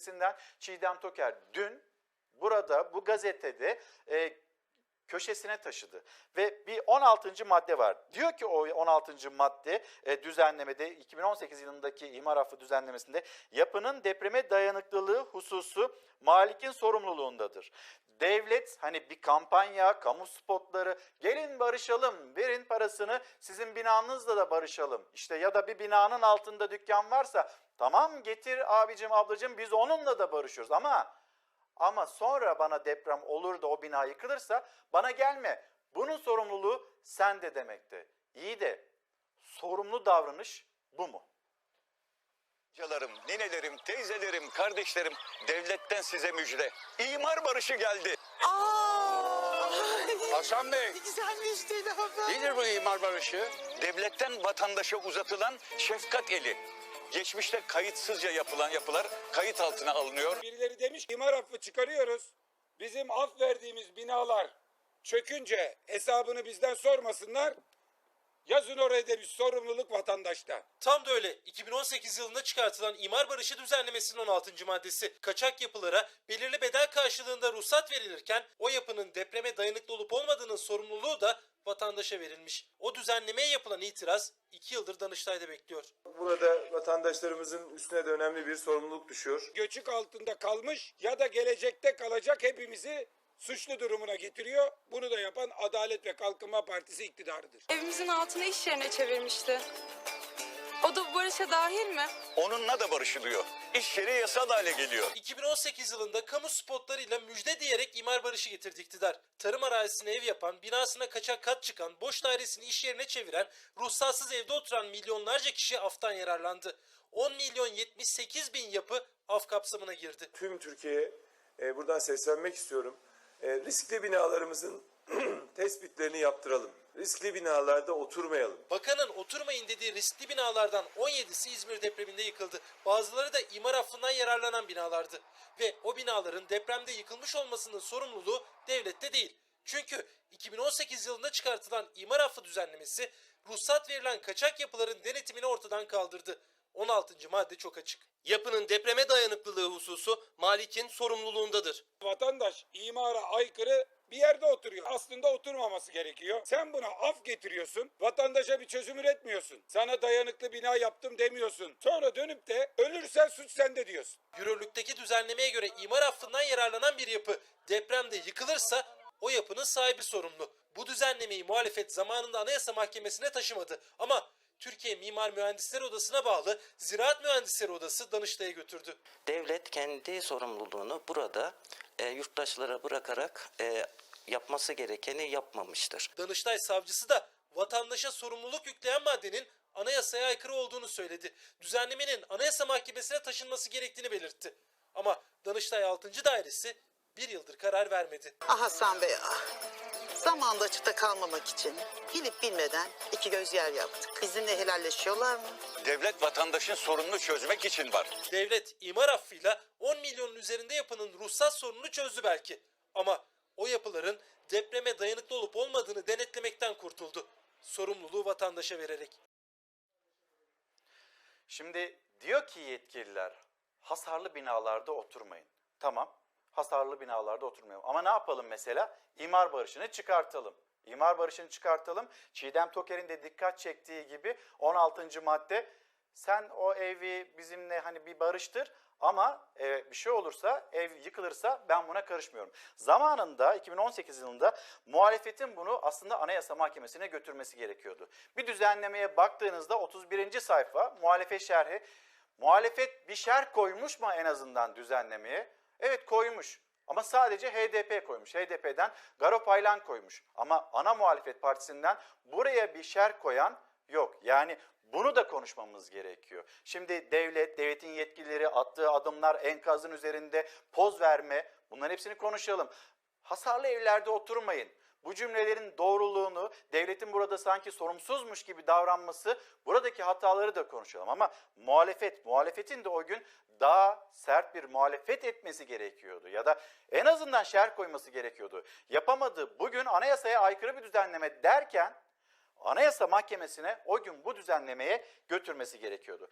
Gazetesi'nden Çiğdem Toker. Dün burada bu gazetede e, köşesine taşıdı. Ve bir 16. madde var. Diyor ki o 16. madde e, düzenlemede 2018 yılındaki imar affı düzenlemesinde yapının depreme dayanıklılığı hususu malikin sorumluluğundadır. Devlet hani bir kampanya, kamu spotları gelin barışalım, verin parasını sizin binanızla da barışalım. İşte ya da bir binanın altında dükkan varsa tamam getir abicim ablacım biz onunla da barışıyoruz ama ama sonra bana deprem olur da o bina yıkılırsa bana gelme. Bunun sorumluluğu sende demekte. İyi de sorumlu davranış bu mu? Amcalarım, ninelerim, teyzelerim, kardeşlerim, devletten size müjde. İmar barışı geldi. Hasan Bey, Ne güzel müjdeli haber. nedir bu imar barışı? Devletten vatandaşa uzatılan şefkat eli. Geçmişte kayıtsızca yapılan yapılar kayıt altına alınıyor. Birileri demiş ki imar affı çıkarıyoruz. Bizim af verdiğimiz binalar çökünce hesabını bizden sormasınlar. Yazın oraya demiş sorumluluk vatandaşta. Tam da öyle. 2018 yılında çıkartılan imar barışı düzenlemesinin 16. maddesi kaçak yapılara belirli bedel karşılığında ruhsat verilirken o yapının depreme dayanıklı olup olmadığının sorumluluğu da vatandaşa verilmiş. O düzenlemeye yapılan itiraz 2 yıldır Danıştay'da bekliyor. Burada vatandaşlarımızın üstüne de önemli bir sorumluluk düşüyor. Göçük altında kalmış ya da gelecekte kalacak hepimizi suçlu durumuna getiriyor. Bunu da yapan Adalet ve Kalkınma Partisi iktidarıdır. Evimizin altını iş yerine çevirmişti. O da bu barışa dahil mi? Onunla da barışılıyor. İş yeri yasal hale geliyor. 2018 yılında kamu spotlarıyla müjde diyerek imar barışı getirdi iktidar. Tarım arazisine ev yapan, binasına kaçak kat çıkan, boş dairesini iş yerine çeviren, ruhsatsız evde oturan milyonlarca kişi aftan yararlandı. 10 milyon 78 bin yapı af kapsamına girdi. Tüm Türkiye'ye e, buradan seslenmek istiyorum. E, riskli binalarımızın tespitlerini yaptıralım. Riskli binalarda oturmayalım. Bakanın oturmayın dediği riskli binalardan 17'si İzmir depreminde yıkıldı. Bazıları da imar affından yararlanan binalardı. Ve o binaların depremde yıkılmış olmasının sorumluluğu devlette değil. Çünkü 2018 yılında çıkartılan imar affı düzenlemesi ruhsat verilen kaçak yapıların denetimini ortadan kaldırdı. 16. madde çok açık. Yapının depreme dayanıklılığı hususu malikin sorumluluğundadır. Vatandaş imara aykırı bir yerde oturuyor. Aslında oturmaması gerekiyor. Sen buna af getiriyorsun. Vatandaşa bir çözüm üretmiyorsun. Sana dayanıklı bina yaptım demiyorsun. Sonra dönüp de ölürsen suç sende diyorsun. Yürürlükteki düzenlemeye göre imar affından yararlanan bir yapı depremde yıkılırsa o yapının sahibi sorumlu. Bu düzenlemeyi muhalefet zamanında Anayasa Mahkemesi'ne taşımadı ama Türkiye Mimar Mühendisleri Odası'na bağlı Ziraat Mühendisleri Odası Danıştay'a götürdü. devlet kendi sorumluluğunu burada e, yurttaşlara bırakarak e, yapması gerekeni yapmamıştır. Danıştay savcısı da vatandaşa sorumluluk yükleyen maddenin anayasaya aykırı olduğunu söyledi. Düzenlemenin Anayasa Mahkemesi'ne taşınması gerektiğini belirtti. Ama Danıştay 6. Dairesi bir yıldır karar vermedi. Ah Hasan Bey ah. Zamanda açıkta kalmamak için bilip bilmeden iki göz yer yaptık. Bizimle helalleşiyorlar mı? Devlet vatandaşın sorununu çözmek için var. Devlet imar affıyla 10 milyonun üzerinde yapının ruhsat sorununu çözdü belki. Ama o yapıların depreme dayanıklı olup olmadığını denetlemekten kurtuldu. Sorumluluğu vatandaşa vererek. Şimdi diyor ki yetkililer hasarlı binalarda oturmayın. Tamam hasarlı binalarda oturmayalım. Ama ne yapalım mesela? İmar barışını çıkartalım. İmar barışını çıkartalım. Çiğdem Toker'in de dikkat çektiği gibi 16. madde sen o evi bizimle hani bir barıştır ama e, bir şey olursa ev yıkılırsa ben buna karışmıyorum. Zamanında 2018 yılında muhalefetin bunu aslında Anayasa Mahkemesi'ne götürmesi gerekiyordu. Bir düzenlemeye baktığınızda 31. sayfa muhalefet şerhi muhalefet bir şerh koymuş mu en azından düzenlemeye? Evet koymuş. Ama sadece HDP koymuş. HDP'den Garo Paylan koymuş. Ama ana muhalefet partisinden buraya bir şer koyan yok. Yani bunu da konuşmamız gerekiyor. Şimdi devlet, devletin yetkilileri attığı adımlar, enkazın üzerinde poz verme bunların hepsini konuşalım. Hasarlı evlerde oturmayın. Bu cümlelerin doğruluğunu, devletin burada sanki sorumsuzmuş gibi davranması, buradaki hataları da konuşalım. Ama muhalefet, muhalefetin de o gün daha sert bir muhalefet etmesi gerekiyordu. Ya da en azından şer koyması gerekiyordu. Yapamadı. Bugün anayasaya aykırı bir düzenleme derken Anayasa Mahkemesi'ne o gün bu düzenlemeye götürmesi gerekiyordu.